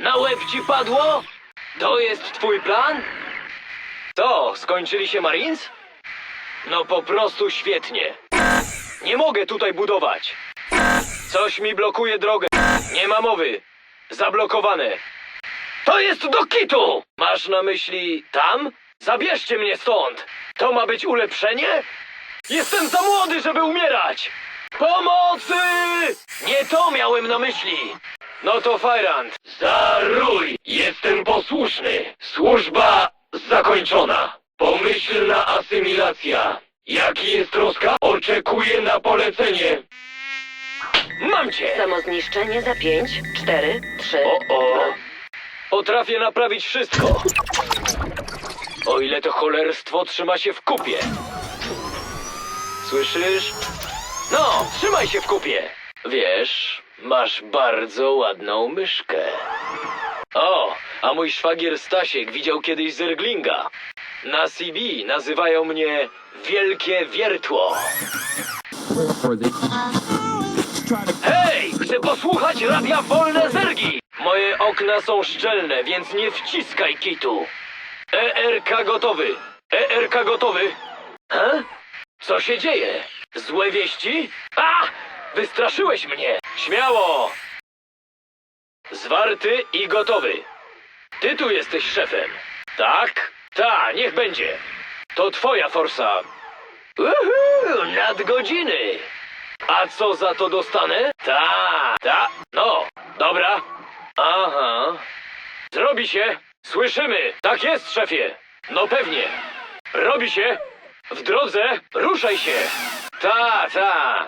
Na łeb ci padło? To jest twój plan? To, skończyli się Marines? No po prostu świetnie. Nie mogę tutaj budować. Coś mi blokuje drogę. Nie ma mowy. Zablokowane. To jest do kitu! Masz na myśli tam? Zabierzcie mnie stąd! To ma być ulepszenie? Jestem za młody, żeby umierać! Pomocy! Nie to miałem na myśli! No to Fajrant. Zaruj! Jestem posłuszny. Służba zakończona. Pomyślna asymilacja. Jaki jest rozkaz? Oczekuję na polecenie. Mam cię! Samozniszczenie za 5, 4, 3. O, o. Potrafię naprawić wszystko. O ile to cholerstwo trzyma się w kupie. Słyszysz? No, trzymaj się w kupie. Wiesz, masz bardzo ładną myszkę. O, a mój szwagier Stasiek widział kiedyś zerglinga. Na CB nazywają mnie Wielkie Wiertło. Hej, chcę posłuchać radia Wolne Zergi! Moje okna są szczelne, więc nie wciskaj kitu. ERK gotowy. ERK gotowy. He? Co się dzieje? Złe wieści? A! Wystraszyłeś mnie! Śmiało! Zwarty i gotowy. Ty tu jesteś szefem. Tak? Ta, niech będzie. To twoja forsa. Uhu, nadgodziny. A co za to dostanę? Ta, ta, no, dobra. Aha. Zrobi się. Słyszymy. Tak jest, szefie. No pewnie. Robi się. W drodze. Ruszaj się. Ta, ta.